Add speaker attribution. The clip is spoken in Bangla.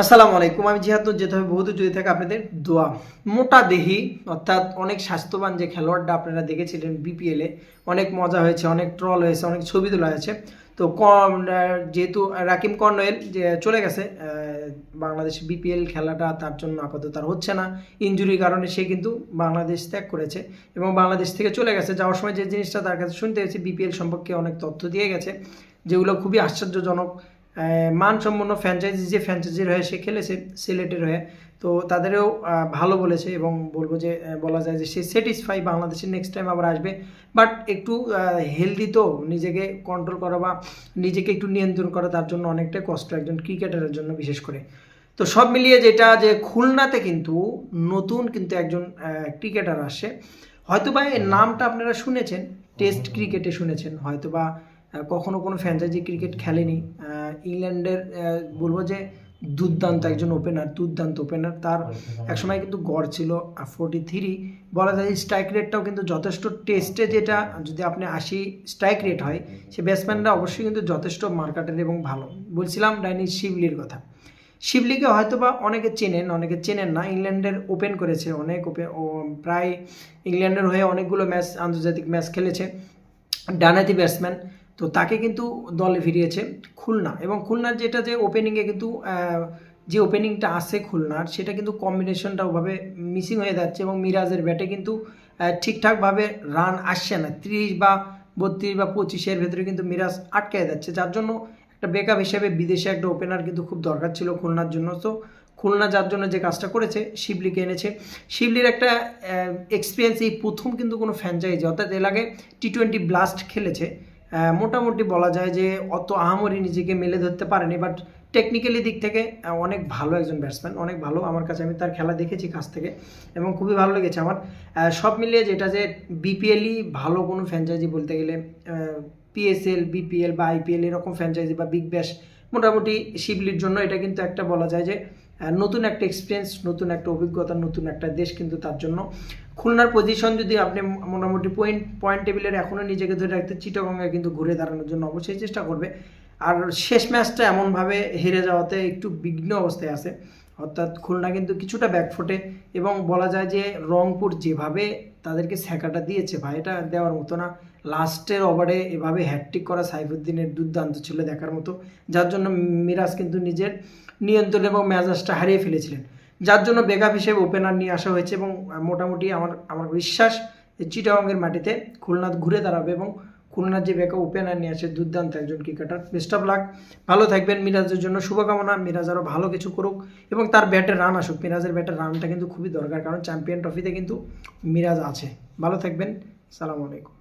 Speaker 1: আসসালামু আলাইকুম। আমি জিহাদ যেতে হবে বহুদূর, যদি থাকে আপনাদের দোয়া। মোটা দেহি, অর্থাৎ অনেক স্বাস্থ্যবান যে খেলোয়াড়টা আপনারা দেখেছিলেন বিপিএলে অনেক মজা হয়েছে, অনেক ট্রল হয়েছে, অনেক ছবি তোলা হয়েছে। তো কম যেহেতু রাকিম কর্নওয়েল যে চলে গেছে বাংলাদেশ বিপিএল খেলাটা তার জন্য আপাতত আর হচ্ছে না। ইঞ্জুরির কারণে সে কিন্তু বাংলাদেশ ত্যাগ করেছে এবং বাংলাদেশ থেকে চলে গেছে। যাওয়ার সময় যে জিনিসটা তার কাছে শুনতে হয়েছে বিপিএল সম্পর্কে অনেক তথ্য দিয়ে গেছে, যেগুলো খুবই আশ্চর্যজনক। মানসম্পন্ন ফ্র্যাঞ্চাইজি যে ফ্র্যাঞ্চাইজির হয়ে সে খেলেছে সিলেটের হয়ে। তো তাদেরও ভালো বলেছে এবং বলব যে বলা যায় যে সে স্যাটিসফাই বাংলাদেশের নেক্সট টাইম আবার আসবে। বাট একটু হেলদি তো নিজেকে কন্ট্রোল করা বা নিজেকে একটু নিয়ন্ত্রণ করা তার জন্য অনেকটাই কষ্ট একজন ক্রিকেটারের জন্য বিশেষ করে। তো সব মিলিয়ে যেটা যে খুলনাতে কিন্তু নতুন কিন্তু একজন ক্রিকেটার আসে। হয়তোবা এর নামটা আপনারা শুনেছেন টেস্ট ক্রিকেটে শুনেছেন। হয়তোবা আহ, কখনো কোনো ফ্র্যাঞ্চাইজি ক্রিকেট খেলেনি। ইংল্যান্ডের বলব যে দুর্দান্ত একজন ওপেনার দুর্দান্ত ওপেনার তার একসময় কিন্তু গড় ছিল ফোর্টি থ্রি বলা যায় স্ট্রাইক রেটটাও কিন্তু যথেষ্ট টেস্টে যেটা যদি আপনি আশি স্ট্রাইক রেট হয় সে ব্যাটসম্যানরা অবশ্যই কিন্তু যথেষ্ট মার্কাটের এবং ভালো। বলছিলাম ডাইনি শিবলির কথা। শিবলিকে হয়তো বা অনেকে চেনেন অনেকে চেনেন না। ইংল্যান্ডের ওপেন করেছে অনেক ওপেন ও প্রায় ইংল্যান্ডের হয়ে অনেকগুলো ম্যাচ আন্তর্জাতিক ম্যাচ খেলেছে। ডানাতি ব্যাটসম্যান তো তাকে কিন্তু দলে ফিরিয়েছে খুলনা এবং খুলনার যেটা যে ওপেনিংয়ে কিন্তু যে ওপেনিংটা আছে খুলনার, সেটা কিন্তু কম্বিনেশনটা ওভাবে মিসিং হয়ে যাচ্ছে এবং মিরাজের ব্যাটে কিন্তু ঠিকঠাকভাবে রান আসছে না। ত্রিশ বা বত্রিশ বা পঁচিশের ভেতরে কিন্তু মিরাজ আটকে যাচ্ছে। যার জন্য একটা বেকআপ হিসেবে বিদেশে একটা ওপেনার কিন্তু খুব দরকার ছিল খুলনার জন্য। তো খুলনা যার জন্য যে কাজটা করেছে, শিবলিকে এনেছে। শিবলির একটা এক্সপিরিয়েন্স এই প্রথম কিন্তু কোনো ফ্র্যাঞ্চাইজি অর্থাৎ আগে টি টোয়েন্টি ব্লাস্ট খেলেছে। মোটামুটি বলা যায় যে অত আহামরি নিজেকে মেলে ধরতে পারেনি বাট টেকনিক্যালি দিক থেকে অনেক ভালো একজন ব্যাটসম্যান অনেক ভালো। আমার কাছে আমি তার খেলা দেখেছি কাছ থেকে এবং খুবই ভালো লেগেছে আমার। সব মিলিয়ে যেটা যে বিপিএলই ভালো কোনো ফ্র্যাঞ্চাইজি বলতে গেলে পিএসএল বিপিএল বা আইপিএল এরকম ফ্র্যাঞ্চাইজি বা বিগ ব্যাশ মোটামুটি শিবলির জন্য এটা কিন্তু একটা বলা যায় যে নতুন একটা এক্সপিরিয়েন্স নতুন একটা অভিজ্ঞতা, নতুন একটা দেশ কিন্তু তার জন্য। খুলনার পজিশন যদি আপনি মোটামুটি পয়েন্ট পয়েন্ট টেবিলের এখনও নিজেকে ধরে রাখতে চিটাগঙ্গে কিন্তু ঘুরে দাঁড়ানোর জন্য অবশ্যই চেষ্টা করবে। আর শেষ ম্যাচটা এমনভাবে হেরে যাওয়াতে একটু বিঘ্ন অবস্থায় আছে। অর্থাৎ খুলনা কিন্তু কিছুটা ব্যাকফুটে এবং বলা যায় যে রংপুর যেভাবে তাদেরকে ছ্যাঁকাটা দিয়েছে, ভাই, এটা দেওয়ার মতো না। লাস্টের ওভারে এভাবে হ্যাট্রিক করা সাইফুদ্দিনের দুর্দান্ত ছিল দেখার মতো, যার জন্য মিরাজ কিন্তু নিজের নিয়ন্ত্রণ এবং মেজাজটা হারিয়ে ফেলেছিলেন। যার জন্য বেকআপ হিসেবে ওপেনার নিয়ে আসা হয়েছে এবং মোটামুটি আমার আমার বিশ্বাস চিটাগংয়ের মাটিতে খুলনা ঘুরে দাঁড়াবে এবং খুলনার যে ব্যাকআপ ওপেনার নিয়ে আসে দুর্দান্ত একজন ক্রিকেটার বেস্ট অফ লাক ভালো থাকবেন মিরাজের জন্য শুভকামনা মিরাজ আরও ভালো কিছু করুক এবং তার ব্যাটের রান আসুক মিরাজের ব্যাটের রানটা কিন্তু খুবই দরকার কারণ চ্যাম্পিয়ন ট্রফিতে কিন্তু মিরাজ আছে ভালো থাকবেন সালাম আলাইকুম